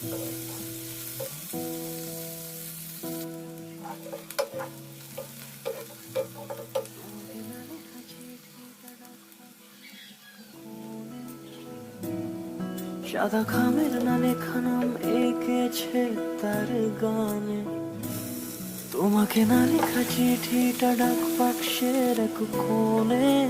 সাদা খামের না লেখা নাম এঁকেছে তার গানে তোমাকে না লেখা চিঠিটা ডাক বাক্সের এক কোণে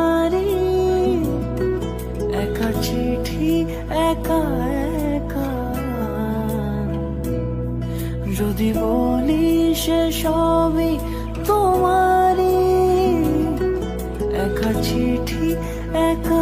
যদি বলি সে সবই তোমারই। একা চিঠি একা